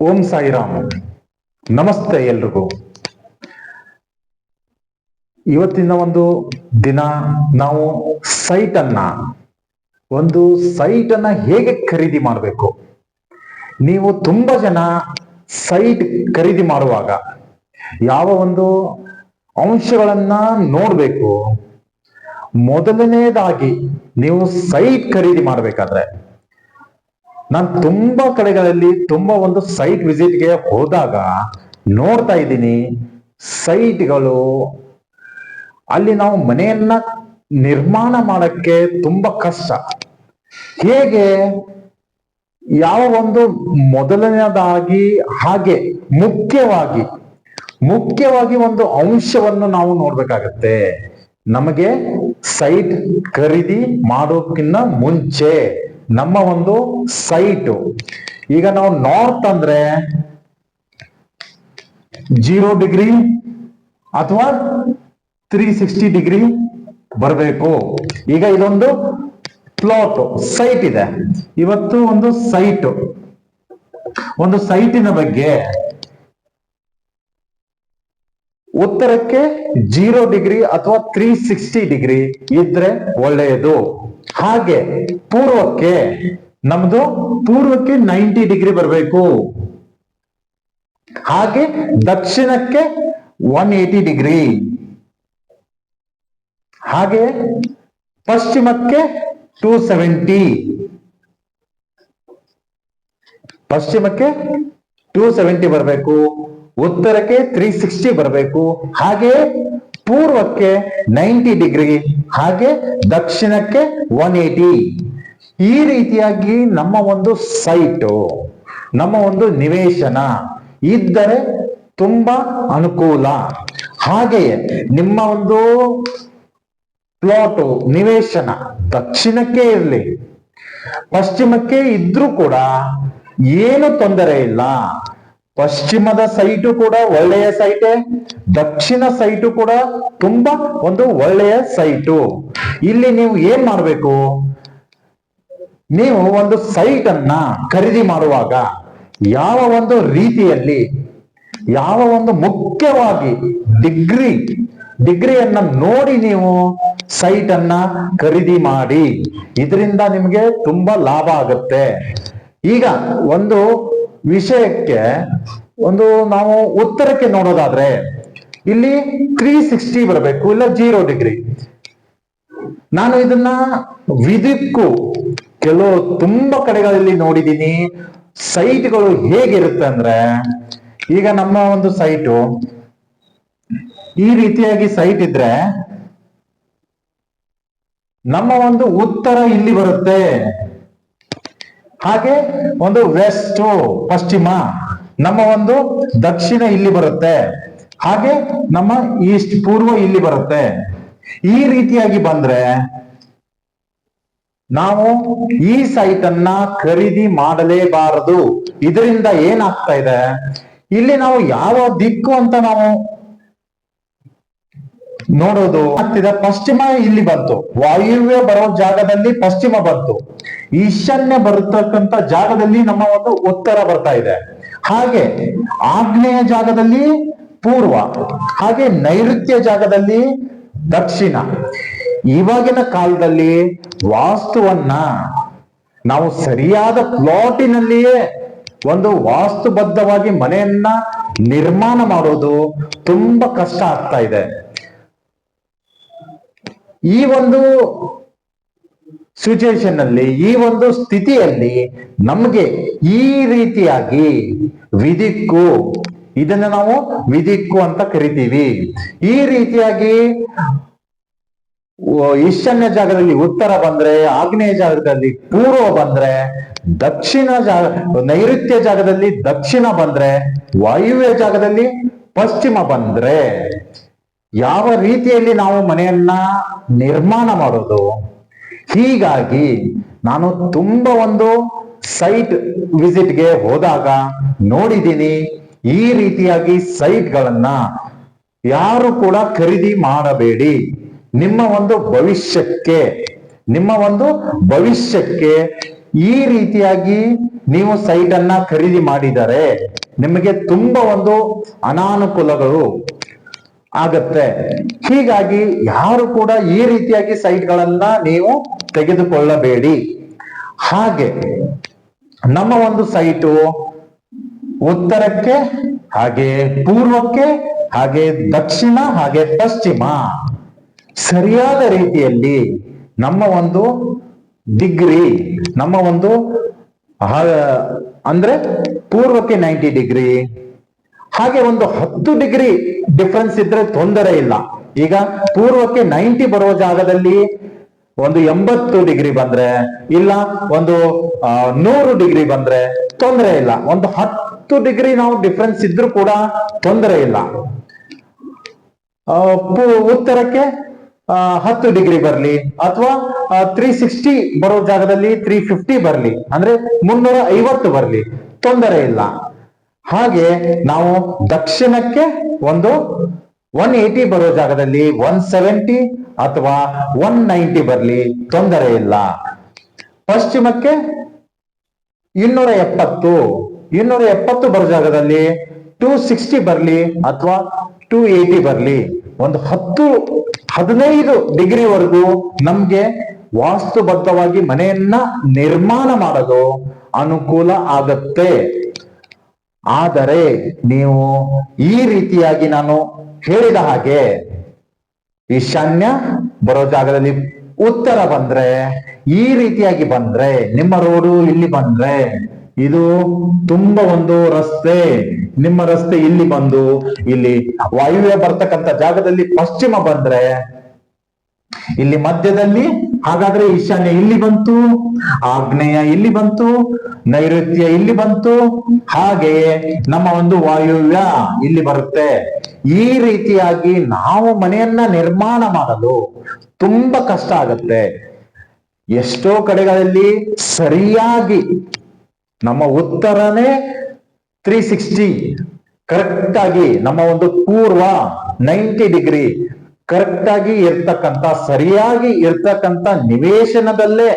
ಓಂ ಸಾಯಿರಾಮ್. ನಮಸ್ತೆ ಎಲ್ರಿಗೂ. ಇವತ್ತಿನ ಒಂದು ದಿನ ನಾವು ಸೈಟ್ ಅನ್ನ ಒಂದು ಸೈಟ್ ಅನ್ನ ಹೇಗೆ ಖರೀದಿ ಮಾಡಬೇಕು? ನೀವು ತುಂಬಾ ಜನ ಸೈಟ್ ಖರೀದಿ ಮಾಡುವಾಗ ಯಾವ ಒಂದು ಅಂಶಗಳನ್ನ ನೋಡ್ಬೇಕು? ಮೊದಲನೇದಾಗಿ ನೀವು ಸೈಟ್ ಖರೀದಿ ಮಾಡಬೇಕಾದ್ರೆ ನಾನು ತುಂಬಾ ಕಡೆಗಳಲ್ಲಿ ತುಂಬಾ ಒಂದು ಸೈಟ್ ವಿಸಿಟ್ಗೆ ಹೋದಾಗ ನೋಡ್ತಾ ಇದ್ದೀನಿ. ಸೈಟ್ಗಳು ಅಲ್ಲಿ ನಾವು ಮನೆಯನ್ನ ನಿರ್ಮಾಣ ಮಾಡಕ್ಕೆ ತುಂಬಾ ಕಷ್ಟ. ಹೇಗೆ? ಯಾವ ಒಂದು ಮೊದಲನೇದಾಗಿ ಹಾಗೆ ಮುಖ್ಯವಾಗಿ ಮುಖ್ಯವಾಗಿ ಒಂದು ಅಂಶವನ್ನು ನಾವು ನೋಡ್ಬೇಕಾಗತ್ತೆ. ನಮಗೆ ಸೈಟ್ ಖರೀದಿ ಮಾಡೋಕ್ಕಿಂತ ಮುಂಚೆ. ನಮ್ಮ ಒಂದು ಸೈಟ್. ಈಗ ನಾವು ನಾರ್ತ್ ಅಂದ್ರೆ ಜೀರೋ ಡಿಗ್ರಿ ಅಥವಾ ತ್ರೀ ಸಿಕ್ಸ್ಟಿ ಡಿಗ್ರಿ ಬರಬೇಕು. ಈಗ ಇದೊಂದು ಪ್ಲಾಟ್ ಸೈಟ್ ಇದೆ. ಇವತ್ತು ಒಂದು ಸೈಟ್. ಒಂದು ಸೈಟಿನ ಬಗ್ಗೆ ಉತ್ತರಕ್ಕೆ ಜೀರೋ ಡಿಗ್ರಿ ಅಥವಾ ತ್ರೀ ಸಿಕ್ಸ್ಟಿ ಡಿಗ್ರಿ ಇದ್ರೆ ಒಳ್ಳೆಯದು. ಹಾಗೆ ಪೂರ್ವಕ್ಕೆ ನಮ್ದು ಪೂರ್ವಕ್ಕೆ ನೈಂಟಿ ಡಿಗ್ರಿ ಬರಬೇಕು. ಹಾಗೆ ದಕ್ಷಿಣಕ್ಕೆ ಒನ್ ಏಟಿ ಡಿಗ್ರಿ. ಹಾಗೆ ಪಶ್ಚಿಮಕ್ಕೆ ಟೂ ಸೆವೆಂಟಿ. ಪಶ್ಚಿಮಕ್ಕೆ ಟೂ ಸೆವೆಂಟಿ ಬರಬೇಕು. ಉತ್ತರಕ್ಕೆ ತ್ರೀ ಸಿಕ್ಸ್ಟಿ ಬರಬೇಕು. ಹಾಗೆ ಪೂರ್ವಕ್ಕೆ ನೈಂಟಿ ಡಿಗ್ರಿ ಹಾಗೆ ದಕ್ಷಿಣಕ್ಕೆ ಒನ್ ಏಟಿ ಈ ರೀತಿಯಾಗಿ ನಮ್ಮ ಒಂದು ಸೈಟು, ನಮ್ಮ ಒಂದು ನಿವೇಶನ ಇದ್ದರೆ ತುಂಬಾ ಅನುಕೂಲ. ಹಾಗೆಯೇ ನಿಮ್ಮ ಒಂದು ಪ್ಲಾಟು, ನಿವೇಶನ ದಕ್ಷಿಣಕ್ಕೆ ಇರಲಿ, ಪಶ್ಚಿಮಕ್ಕೆ ಇದ್ರೂ ಕೂಡ ಏನು ತೊಂದರೆ ಇಲ್ಲ. ಪಶ್ಚಿಮದ ಸೈಟು ಕೂಡ ಒಳ್ಳೆಯ ಸೈಟೇ ದಕ್ಷಿಣ ಸೈಟು ಕೂಡ ತುಂಬಾ ಒಂದು ಒಳ್ಳೆಯ ಸೈಟು ಇಲ್ಲಿ ನೀವು ಏನ್ ಮಾಡಬೇಕು? ನೀವು ಒಂದು ಸೈಟ್ ಅನ್ನ ಖರೀದಿ ಮಾಡುವಾಗ ಯಾವ ಒಂದು ರೀತಿಯಲ್ಲಿ, ಯಾವ ಒಂದು ಮುಖ್ಯವಾಗಿ ಡಿಗ್ರಿ ಡಿಗ್ರಿಯನ್ನ ನೋಡಿ ನೀವು ಸೈಟ್ ಅನ್ನ ಖರೀದಿ ಮಾಡಿ. ಇದರಿಂದ ನಿಮಗೆ ತುಂಬಾ ಲಾಭ ಆಗುತ್ತೆ. ಈಗ ಒಂದು ವಿಷಯಕ್ಕೆ ಒಂದು ನಾವು ಉತ್ತರಕ್ಕೆ ನೋಡೋದಾದ್ರೆ ಇಲ್ಲಿ ತ್ರೀ ಸಿಕ್ಸ್ಟಿ ಬರಬೇಕು, ಇಲ್ಲ ಜೀರೋ ಡಿಗ್ರಿ ನಾನು ಇದನ್ನ ವಿದಿಕ್ಕು ಕೆಲವು ತುಂಬಾ ಕಡೆಗಳಲ್ಲಿ ನೋಡಿದೀನಿ. ಸೈಟ್ಗಳು ಹೇಗಿರುತ್ತೆ ಅಂದ್ರೆ, ಈಗ ನಮ್ಮ ಒಂದು ಸೈಟು, ಈ ರೀತಿಯಾಗಿ ಸೈಟ್ ಇದ್ರೆ ನಮ್ಮ ಒಂದು ಉತ್ತರ ಇಲ್ಲಿ ಬರುತ್ತೆ. ಹಾಗೆ ಒಂದು ವೆಸ್ಟ್ ಪಶ್ಚಿಮ. ನಮ್ಮ ಒಂದು ದಕ್ಷಿಣ ಇಲ್ಲಿ ಬರುತ್ತೆ. ಹಾಗೆ ನಮ್ಮ ಈಸ್ಟ್ ಪೂರ್ವ ಇಲ್ಲಿ ಬರುತ್ತೆ. ಈ ರೀತಿಯಾಗಿ ಬಂದ್ರೆ ನಾವು ಈ ಸೈಟ್ ಅನ್ನ ಖರೀದಿ ಮಾಡಲೇಬಾರದು. ಇದರಿಂದ ಏನಾಗ್ತಾ ಇದೆ? ಇಲ್ಲಿ ನಾವು ಯಾವ ದಿಕ್ಕು ಅಂತ ನಾವು ನೋಡೋದು. ಹತ್ತಿದ ಪಶ್ಚಿಮ ಇಲ್ಲಿ ಬಂತು. ವಾಯುವ್ಯ ಬರೋ ಜಾಗದಲ್ಲಿ ಪಶ್ಚಿಮ ಬಂತು. ಈಶಾನ್ಯ ಬರತಕ್ಕಂತ ಜಾಗದಲ್ಲಿ ನಮ್ಮ ಒಂದು ಉತ್ತರ ಬರ್ತಾ ಇದೆ. ಹಾಗೆ ಆಗ್ನೇಯ ಜಾಗದಲ್ಲಿ ಪೂರ್ವ, ಹಾಗೆ ನೈಋತ್ಯ ಜಾಗದಲ್ಲಿ ದಕ್ಷಿಣ. ಇವಾಗಿನ ಕಾಲದಲ್ಲಿ ವಾಸ್ತುವನ್ನ ನಾವು ಸರಿಯಾದ ಪ್ಲಾಟಿನಲ್ಲಿಯೇ ಒಂದು ವಾಸ್ತುಬದ್ಧವಾಗಿ ಮನೆಯನ್ನ ನಿರ್ಮಾಣ ಮಾಡೋದು ತುಂಬಾ ಕಷ್ಟ ಆಗ್ತಾ ಇದೆ. ಈ ಒಂದು ಸಿಚುವೇಶನ್ ಅಲ್ಲಿ, ಈ ಒಂದು ಸ್ಥಿತಿಯಲ್ಲಿ ನಮಗೆ ಈ ರೀತಿಯಾಗಿ ವಿಧಿಕ್ಕು ಇದನ್ನ ನಾವು ವಿಧಿಕ್ಕು ಅಂತ ಕರಿತೀವಿ. ಈ ರೀತಿಯಾಗಿ ಈಶಾನ್ಯ ಜಾಗದಲ್ಲಿ ಉತ್ತರ ಬಂದ್ರೆ, ಆಗ್ನೇಯ ಜಾಗದಲ್ಲಿ ಪೂರ್ವ ಬಂದ್ರೆ, ದಕ್ಷಿಣ ಜಾಗ ನೈಋತ್ಯ ಜಾಗದಲ್ಲಿ ದಕ್ಷಿಣ ಬಂದ್ರೆ, ವಾಯುವ್ಯ ಜಾಗದಲ್ಲಿ ಪಶ್ಚಿಮ ಬಂದ್ರೆ ಯಾವ ರೀತಿಯಲ್ಲಿ ನಾವು ಮನೆಯನ್ನ ನಿರ್ಮಾಣ ಮಾಡೋದು? ಹೀಗಾಗಿ ನಾನು ತುಂಬಾ ಒಂದು ಸೈಟ್ ವಿಸಿಟ್ಗೆ ಹೋದಾಗ ನೋಡಿದ್ದೀನಿ ಈ ರೀತಿಯಾಗಿ ಸೈಟ್ಗಳನ್ನ ಯಾರು ಕೂಡ ಖರೀದಿ ಮಾಡಬೇಡಿ. ನಿಮ್ಮ ಒಂದು ಭವಿಷ್ಯಕ್ಕೆ, ನಿಮ್ಮ ಒಂದು ಭವಿಷ್ಯಕ್ಕೆ ಈ ರೀತಿಯಾಗಿ ನೀವು ಸೈಟ್ ಅನ್ನ ಖರೀದಿ ಮಾಡಿದರೆ ನಿಮಗೆ ತುಂಬಾ ಒಂದು ಅನಾನುಕೂಲಗಳು ಆಗತ್ತೆ. ಹೀಗಾಗಿ ಯಾರು ಕೂಡ ಈ ರೀತಿಯಾಗಿ ಸೈಟ್ಗಳನ್ನ ನೀವು ತೆಗೆದುಕೊಳ್ಳಬೇಡಿ. ಹಾಗೆ ನಮ್ಮ ಒಂದು ಸೈಟು ಉತ್ತರಕ್ಕೆ, ಹಾಗೆ ಪೂರ್ವಕ್ಕೆ, ಹಾಗೆ ದಕ್ಷಿಣ, ಹಾಗೆ ಪಶ್ಚಿಮ ಸರಿಯಾದ ರೀತಿಯಲ್ಲಿ ನಮ್ಮ ಒಂದು ಡಿಗ್ರಿ ನಮ್ಮ ಒಂದು ಅಂದ್ರೆ ಪೂರ್ವಕ್ಕೆ ನೈಂಟಿ ಡಿಗ್ರಿ ಹಾಗೆ ಒಂದು ಹತ್ತು ಡಿಗ್ರಿ ಡಿಫರೆನ್ಸ್ ಇದ್ರೆ ತೊಂದರೆ ಇಲ್ಲ. ಈಗ ಪೂರ್ವಕ್ಕೆ ನೈಂಟಿ ಬರುವ ಜಾಗದಲ್ಲಿ ಒಂದು ಎಂಬತ್ತು ಡಿಗ್ರಿ ಬಂದ್ರೆ, ಇಲ್ಲ ಒಂದು ನೂರು ಡಿಗ್ರಿ ಬಂದ್ರೆ ತೊಂದರೆ ಇಲ್ಲ. ಒಂದು ಹತ್ತು ಡಿಗ್ರಿ ನಾವು ಡಿಫ್ರೆನ್ಸ್ ಇದ್ರೂ ಕೂಡ ತೊಂದರೆ ಇಲ್ಲ. ಉತ್ತರಕ್ಕೆ ಹತ್ತು ಡಿಗ್ರಿ ಬರಲಿ ಅಥವಾ ತ್ರೀ ಸಿಕ್ಸ್ಟಿ ಬರೋ ಜಾಗದಲ್ಲಿ ತ್ರೀ ಫಿಫ್ಟಿ ಬರಲಿ. ಅಂದ್ರೆ ಮುನ್ನೂರ ಐವತ್ತು ಬರಲಿ. ತೊಂದರೆ ಇಲ್ಲ. ಹಾಗೆ ನಾವು ದಕ್ಷಿಣಕ್ಕೆ ಒಂದು ಒನ್ ಏಯ್ಟಿ ಬರೋ ಜಾಗದಲ್ಲಿ ಒನ್ ಸೆವೆಂಟಿ ಅಥವಾ ಒನ್ ನೈಂಟಿ ಬರಲಿ ತೊಂದರೆ ಇಲ್ಲ. ಪಶ್ಚಿಮಕ್ಕೆ ಇನ್ನೂರ ಎಪ್ಪತ್ತು ಇನ್ನೂರ ಎಪ್ಪತ್ತು ಬರೋ ಜಾಗದಲ್ಲಿ ಟೂ ಸಿಕ್ಸ್ಟಿ ಬರಲಿ ಅಥವಾ ಟೂ ಏಯ್ಟಿ ಬರಲಿ. ಒಂದು ಹತ್ತು, ಹದಿನೈದು ಡಿಗ್ರಿವರೆಗೂ ನಮಗೆ ವಾಸ್ತುಬದ್ಧವಾಗಿ ಮನೆಯನ್ನ ನಿರ್ಮಾಣ ಮಾಡಲು ಅನುಕೂಲ ಆಗತ್ತೆ. ಆದರೆ ನೀವು ಈ ರೀತಿಯಾಗಿ ನಾನು ಹೇಳಿದ ಹಾಗೆ ಈಶಾನ್ಯ ಬರೋ ಜಾಗದಲ್ಲಿ ಉತ್ತರ ಬಂದ್ರೆ, ಈ ರೀತಿಯಾಗಿ ಬಂದ್ರೆ, ನಿಮ್ಮ ರೋಡು ಇಲ್ಲಿ ಬಂದ್ರೆ, ಇದು ತುಂಬಾ ಒಂದು ರಸ್ತೆ. ನಿಮ್ಮ ರಸ್ತೆ ಇಲ್ಲಿ ಬಂದು, ಇಲ್ಲಿ ವಾಯುವ್ಯ ಬರ್ತಕ್ಕಂಥ ಜಾಗದಲ್ಲಿ ಪಶ್ಚಿಮ ಬಂದ್ರೆ, ಇಲ್ಲಿ ಮಧ್ಯದಲ್ಲಿ ಹಾಗಾದ್ರೆ ಈಶಾನ್ಯ ಇಲ್ಲಿ ಬಂತು? ಆಗ್ನೇಯ ಇಲ್ಲಿ ಬಂತು? ನೈಋತ್ಯ ಇಲ್ಲಿ ಬಂತು? ಹಾಗೆಯೇ ನಮ್ಮ ಒಂದು ವಾಯುವ್ಯ ಇಲ್ಲಿ ಬರುತ್ತೆ. ಈ ರೀತಿಯಾಗಿ ನಾವು ಮನೆಯನ್ನ ನಿರ್ಮಾಣ ಮಾಡಲು ತುಂಬಾ ಕಷ್ಟ ಆಗುತ್ತೆ. ಎಷ್ಟೋ ಕಡೆಗಳಲ್ಲಿ ಸರಿಯಾಗಿ ನಮ್ಮ ಉತ್ತರನೇ ತ್ರೀ ಸಿಕ್ಸ್ಟಿ ಕರೆಕ್ಟ್ ಆಗಿ ನಮ್ಮ ಒಂದು ಪೂರ್ವ ನೈಂಟಿ ಡಿಗ್ರಿ ಕರೆಕ್ಟ್ ಆಗಿ ಇರ್ತಕ್ಕಂಥ, ಸರಿಯಾಗಿ ಇರ್ತಕ್ಕಂಥ ನಿವೇಶನದಲ್ಲೇ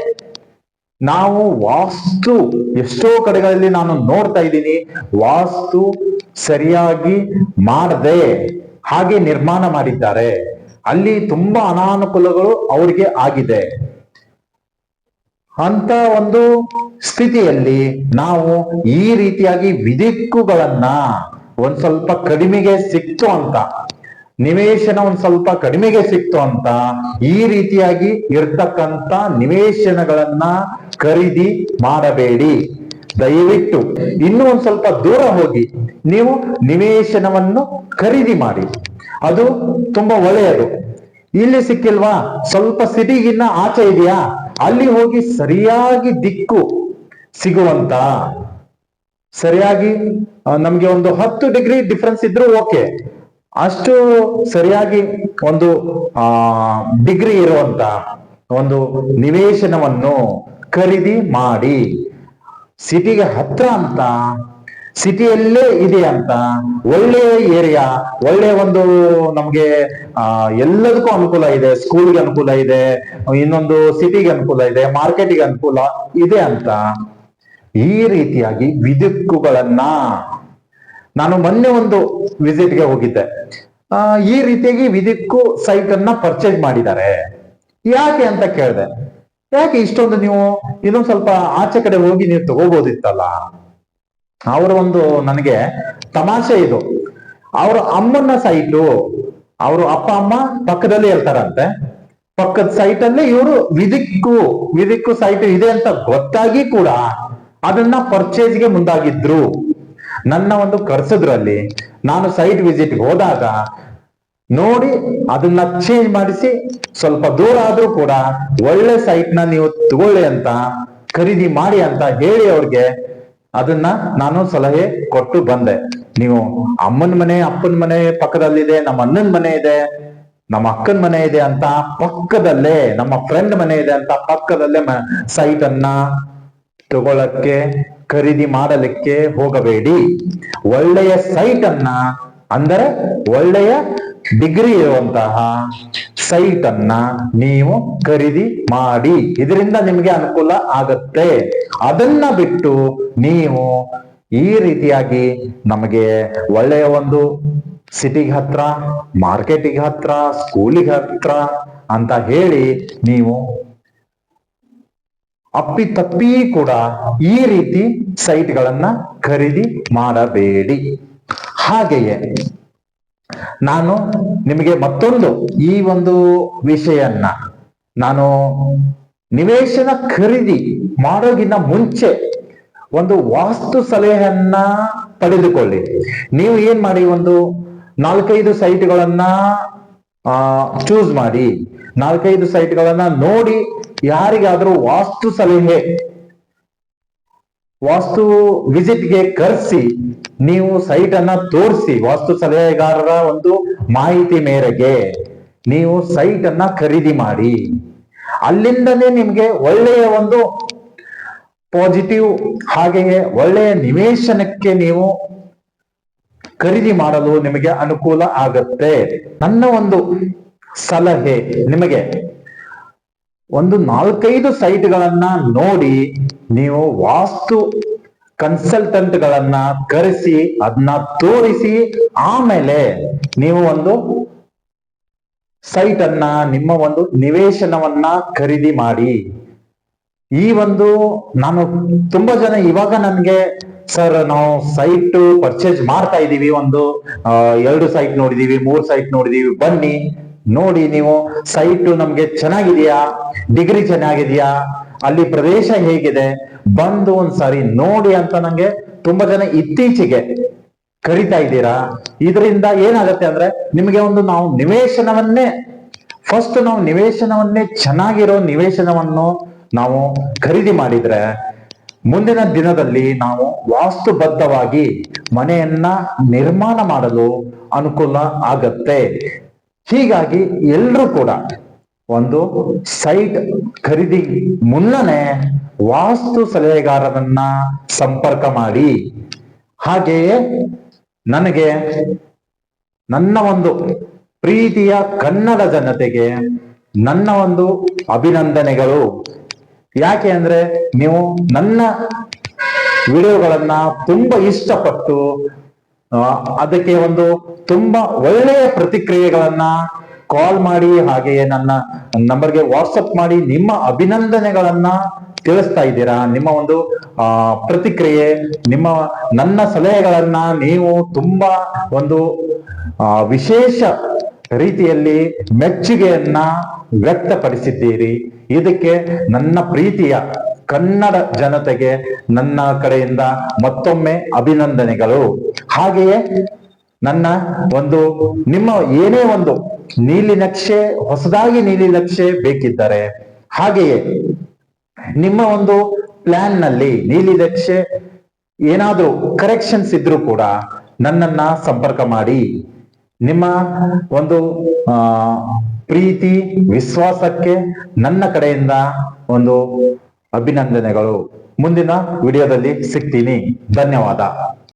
ನಾವು ವಾಸ್ತು ಎಷ್ಟೋ ಕಡೆಗಳಲ್ಲಿ ನಾನು ನೋಡ್ತಾ ಇದ್ದೀನಿ, ವಾಸ್ತು ಸರಿಯಾಗಿ ಮಾಡದೆ, ಹಾಗೆ ನಿರ್ಮಾಣ ಮಾಡಿದ್ದಾರೆ. ಅಲ್ಲಿ ತುಂಬಾ ಅನಾನುಕೂಲಗಳು ಅವರಿಗೆ ಆಗಿದೆ. ಅಂತ ಒಂದು ಸ್ಥಿತಿಯಲ್ಲಿ ನಾವು ಈ ರೀತಿಯಾಗಿ ವಿದಿಕ್ಕುಗಳನ್ನ ಒಂದ್ ಸ್ವಲ್ಪ ಕಡಿಮೆಗೆ ಸಿಕ್ತು ಅಂತ. ನಿವೇಶನ ಒಂದ್ ಸ್ವಲ್ಪ ಕಡಿಮೆಗೆ ಸಿಕ್ತು ಅಂತ ಈ ರೀತಿಯಾಗಿ ಇರ್ತಕ್ಕಂತ ನಿವೇಶನಗಳನ್ನ ಖರೀದಿ ಮಾಡಬೇಡಿ. ದಯವಿಟ್ಟು ಇನ್ನೂ ಒಂದ್ ಸ್ವಲ್ಪ ದೂರ ಹೋಗಿ ನೀವು ನಿವೇಶನವನ್ನು ಖರೀದಿ ಮಾಡಿ. ಅದು ತುಂಬಾ ಒಳ್ಳೆಯದು. ಇಲ್ಲಿ ಸಿಕ್ಕಿಲ್ವಾ? ಸ್ವಲ್ಪ ಸಿಟಿಗಿನ್ನ ಆಚೆ ಇದೆಯಾ? ಅಲ್ಲಿ ಹೋಗಿ ಸರಿಯಾಗಿ ದಿಕ್ಕು ಸಿಗುವಂತ. ಸರಿಯಾಗಿ ನಮ್ಗೆ ಒಂದು ಹತ್ತು ಡಿಗ್ರಿ ಡಿಫ್ರೆನ್ಸ್ ಇದ್ರೂ ಓಕೆ ಅಷ್ಟು ಸರಿಯಾಗಿ ಒಂದು, ಆ, ಡಿಗ್ರಿ ಇರುವಂತ ಒಂದು ನಿವೇಶನವನ್ನು ಖರೀದಿ ಮಾಡಿ ಸಿಟಿಗೆ ಹತ್ರ ಅಂತ, ಸಿಟಿಯಲ್ಲೇ ಇದೆ ಅಂತ, ಒಳ್ಳೆಯ ಏರಿಯಾ, ಒಳ್ಳೆ ಒಂದು ನಮ್ಗೆ, ಆ, ಎಲ್ಲದಕ್ಕೂ ಅನುಕೂಲ ಇದೆ. ಸ್ಕೂಲ್ಗೆ ಅನುಕೂಲ ಇದೆ, ಇನ್ನೊಂದು ಸಿಟಿಗೆ ಅನುಕೂಲ ಇದೆ, ಮಾರ್ಕೆಟಿಗೆ ಅನುಕೂಲ ಇದೆ ಅಂತ ಈ ರೀತಿಯಾಗಿ ವಿದಿಕ್ಕುಗಳನ್ನ ನಾನು ಮೊನ್ನೆ ಒಂದು ವಿಸಿಟ್ಗೆ ಹೋಗಿದ್ದೆ. ಈ ರೀತಿಯಾಗಿ ವಿದಿಕ್ಕು ಸೈಟ್ ಅನ್ನ ಪರ್ಚೇಸ್ ಮಾಡಿದ್ದಾರೆ. ಯಾಕೆ ಅಂತ ಕೇಳಿದೆ. ಯಾಕೆ ಇಷ್ಟೊಂದು ನೀವು ಇದೊಂದು ಸ್ವಲ್ಪ ಆಚೆ ಕಡೆ ಹೋಗಿ ನೀವು ತಗೋಬಹುದಿತ್ತಲ್ಲ ಅವರ ಒಂದು ನನಗೆ ತಮಾಷೆ ಇದು. ಅವ್ರ ಅಮ್ಮನ ಸೈಟು, ಅವರು ಅಪ್ಪ, ಅಮ್ಮ ಪಕ್ಕದಲ್ಲಿ ಹೇಳ್ತಾರಂತೆ. ಪಕ್ಕದ ಸೈಟ್ ಅಲ್ಲಿ ಇವರು ವಿದಿಕ್ಕು ವಿದಿಕ್ಕು ಸೈಟ್ ಇದೆ ಅಂತ ಗೊತ್ತಾಗಿ ಕೂಡ ಅದನ್ನ ಪರ್ಚೇಸ್ಗೆ ಮುಂದಾಗಿದ್ರು. ನನ್ನ ಒಂದು ಕರ್ಸದ್ರಲ್ಲಿ ನಾನು ಸೈಟ್ ವಿಸಿಟ್ ಹೋದಾಗ ನೋಡಿ ಅದನ್ನ ಚೇಂಜ್ ಮಾಡಿಸಿ ಸ್ವಲ್ಪ ದೂರ ಆದ್ರೂ ಕೂಡ ಒಳ್ಳೆ ಸೈಟ್ನ ನೀವು ತಗೊಳ್ಳಿ ಅಂತ, ಖರೀದಿ ಮಾಡಿ ಅಂತ ಹೇಳಿ ಅವ್ರಿಗೆ ಅದನ್ನ ನಾನು ಸಲಹೆ ಕೊಟ್ಟು ಬಂದೆ. ನೀವು ಅಮ್ಮನ ಮನೆ, ಅಪ್ಪನ ಮನೆ ಪಕ್ಕದಲ್ಲಿದೆ, ನಮ್ಮ ಅಣ್ಣನ ಮನೆ ಇದೆ, ನಮ್ಮ ಅಕ್ಕನ ಮನೆ ಇದೆ ಅಂತ ಪಕ್ಕದಲ್ಲೇ, ನಮ್ಮ ಫ್ರೆಂಡ್ ಮನೆ ಇದೆ ಅಂತ ಪಕ್ಕದಲ್ಲೇ ಸೈಟ್ ಅನ್ನ ತಗೊಳಕ್ಕೆ ಖರೀದಿ ಮಾಡಲಿಕ್ಕೆ ಹೋಗಬೇಡಿ. ಒಳ್ಳೆಯ ಸೈಟ್ ಅನ್ನ, ಅಂದರೆ ಒಳ್ಳೆಯ ಡಿಗ್ರಿ ಇರುವಂತಹ ಸೈಟ್ ಅನ್ನ ನೀವು ಖರೀದಿ ಮಾಡಿ. ಇದರಿಂದ ನಿಮಗೆ ಅನುಕೂಲ ಆಗತ್ತೆ. ಅದನ್ನ ಬಿಟ್ಟು ನೀವು ಈ ರೀತಿಯಾಗಿ ನಮಗೆ ಒಳ್ಳೆಯ ಒಂದು ಸಿಟಿಗೆ ಹತ್ರ ಮಾರ್ಕೆಟಿಗೆ ಹತ್ರ ಸ್ಕೂಲಿಗೆ ಹತ್ರ ಅಂತ ಹೇಳಿ ನೀವು ಅಪ್ಪಿ ತಪ್ಪಿ ಕೂಡ ಈ ರೀತಿ ಸೈಟ್ಗಳನ್ನ ಖರೀದಿ ಮಾಡಬೇಡಿ. ಹಾಗೆಯೇ ನಾನು ನಿಮಗೆ ಮತ್ತೊಂದು ಈ ಒಂದು ವಿಷಯನ್ನ ನಾನು ನಿವೇಶನ ಖರೀದಿ ಮಾಡೋಗಿನ್ನ ಮುಂಚೆ ಒಂದು ವಾಸ್ತು ಸಲಹೆಯನ್ನ ಪಡೆದುಕೊಳ್ಳಿ. ನೀವು ಏನ್ ಮಾಡಿ ಒಂದು ನಾಲ್ಕೈದು ಸೈಟ್ಗಳನ್ನ ಚೂಸ್ ಮಾಡಿ ನಾಲ್ಕೈದು ಸೈಟ್ಗಳನ್ನ ನೋಡಿ ಯಾರಿಗಾದ್ರೂ ವಾಸ್ತು ಸಲಹೆ, ವಾಸ್ತು ವಿಸಿಟ್ಗೆ ಕರೆಸಿ ನೀವು ಸೈಟ್ ಅನ್ನ ತೋರಿಸಿ ವಾಸ್ತು ಸಲಹೆಗಾರರ ಒಂದು ಮಾಹಿತಿ ಮೇರೆಗೆ ನೀವು ಸೈಟ್ ಅನ್ನ ಖರೀದಿ ಮಾಡಿ. ಅಲ್ಲಿಂದನೇ ನಿಮ್ಗೆ ಒಳ್ಳೆಯ ಒಂದು ಪಾಸಿಟಿವ್ ಹಾಗೆಯೇ ಒಳ್ಳೆಯ ನಿವೇಶನಕ್ಕೆ ನೀವು ಖರೀದಿ ಮಾಡಲು ನಿಮಗೆ ಅನುಕೂಲ ಆಗತ್ತೆ. ನನ್ನ ಒಂದು ಸಲಹೆ, ನಿಮಗೆ ಒಂದು ನಾಲ್ಕೈದು ಸೈಟ್ಗಳನ್ನ ನೋಡಿ ನೀವು ವಾಸ್ತು ಕನ್ಸಲ್ಟೆಂಟ್ ಗಳನ್ನ ಕರೆಸಿ ಅದನ್ನ ತೋರಿಸಿ, ಆಮೇಲೆ ನೀವು ಒಂದು ಸೈಟ್ ಅನ್ನ ನಿಮ್ಮ ಒಂದು ನಿವೇಶನವನ್ನ ಖರೀದಿ ಮಾಡಿ. ಈ ಒಂದು ನಾನು ತುಂಬಾ ಜನ ಇವಾಗ ನನ್ಗೆ ಸರ್, ನಾವು ಸೈಟ್ ಪರ್ಚೇಸ್ ಮಾಡ್ತಾ ಇದೀವಿ ಒಂದು ಎರಡು ಸೈಟ್ ನೋಡಿದೀವಿ, ಮೂರು ಸೈಟ್ ನೋಡಿದೀವಿ. ಬನ್ನಿ, ನೋಡಿ ನೀವು. ಸೈಟ್ ನಮ್ಗೆ ಚೆನ್ನಾಗಿದೆಯಾ? ಡಿಗ್ರಿ ಚೆನ್ನಾಗಿದೆಯಾ? ಅಲ್ಲಿ ಪ್ರದೇಶ ಹೇಗಿದೆ? ಬಂದು ಒಂದ್ಸಾರಿ ನೋಡಿ ಅಂತ ನಂಗೆ ತುಂಬಾ ಜನ ಇತ್ತೀಚೆಗೆ ಕರಿತಾ ಇದ್ದೀರಾ? ಇದರಿಂದ ಏನಾಗತ್ತೆ ಅಂದ್ರೆ, ನಿಮಗೆ ಒಂದು ನಾವು ನಿವೇಶನವನ್ನೇ ಫಸ್ಟ್ ನಾವು ನಿವೇಶನವನ್ನೇ ಚೆನ್ನಾಗಿರೋ ನಿವೇಶನವನ್ನು ನಾವು ಖರೀದಿ ಮಾಡಿದ್ರೆ ಮುಂದಿನ ದಿನದಲ್ಲಿ ನಾವು ವಾಸ್ತುಬದ್ಧವಾಗಿ ಮನೆಯನ್ನ ನಿರ್ಮಾಣ ಮಾಡಲು ಅನುಕೂಲ ಆಗತ್ತೆ. ಹೀಗಾಗಿ ಎಲ್ಲರೂ ಕೂಡ ಒಂದು ಸೈಟ್ ಖರೀದಿ ಮುನ್ನನೇ ವಾಸ್ತು ಸಲಹೆಗಾರರನ್ನ ಸಂಪರ್ಕ ಮಾಡಿ. ಹಾಗೆಯೇ ನನಗೆ ನನ್ನ ಒಂದು ಪ್ರೀತಿಯ ಕನ್ನಡ ಜನತೆಗೆ ನನ್ನ ಒಂದು ಅಭಿನಂದನೆಗಳು. ಯಾಕೆ ಅಂದ್ರೆ ನೀವು ನನ್ನ ವಿಡಿಯೋಗಳನ್ನ ತುಂಬಾ ಇಷ್ಟಪಟ್ಟು ಅದಕ್ಕೆ ಒಂದು ತುಂಬಾ ಒಳ್ಳೆಯ ಪ್ರತಿಕ್ರಿಯೆಗಳನ್ನ ಕಾಲ್ ಮಾಡಿ, ಹಾಗೆಯೇ ನನ್ನ ನಂಬರ್ಗೆ ವಾಟ್ಸಪ್ ಮಾಡಿ ನಿಮ್ಮ ಅಭಿನಂದನೆಗಳನ್ನ ತಿಳಿಸ್ತಾ ಇದ್ದೀರಾ? ನಿಮ್ಮ ಒಂದು, ಆ, ಪ್ರತಿಕ್ರಿಯೆ, ನಿಮ್ಮ ನನ್ನ ಸಲಹೆಗಳನ್ನ ನೀವು ತುಂಬಾ ಒಂದು ವಿಶೇಷ ರೀತಿಯಲ್ಲಿ ಮೆಚ್ಚುಗೆಯನ್ನ ವ್ಯಕ್ತಪಡಿಸಿದ್ದೀರಿ. ಇದಕ್ಕೆ ನನ್ನ ಪ್ರೀತಿಯ ಕನ್ನಡ ಜನತೆಗೆ ನನ್ನ ಕಡೆಯಿಂದ ಮತ್ತೊಮ್ಮೆ ಅಭಿನಂದನೆಗಳು. ಹಾಗೆಯೇ ನನ್ನ ಒಂದು, ನಿಮ್ಮ ಏನೇ ಒಂದು ನೀಲಿ ನಕ್ಷೆ, ಹೊಸದಾಗಿ ನೀಲಿ ನಕ್ಷೆ ಬೇಕಿದ್ದರೆ, ಹಾಗೆಯೇ ನಿಮ್ಮ ಒಂದು ಪ್ಲಾನ್ನಲ್ಲಿ ನೀಲಿ ನಕ್ಷೆ ಏನಾದ್ರೂ ಕರೆಕ್ಷನ್ಸ್ ಇದ್ರೂ ಕೂಡ ನನ್ನನ್ನ ಸಂಪರ್ಕ ಮಾಡಿ. ನಿಮ್ಮ ಒಂದು, ಆ ಪ್ರೀತಿ ವಿಶ್ವಾಸಕ್ಕೆ ನನ್ನ ಕಡೆಯಿಂದ ಒಂದು ಅಭಿನಂದನೆಗಳು. ಮುಂದಿನ ವಿಡಿಯೋದಲ್ಲಿ ಸಿಗ್ತೀನಿ. ಧನ್ಯವಾದ.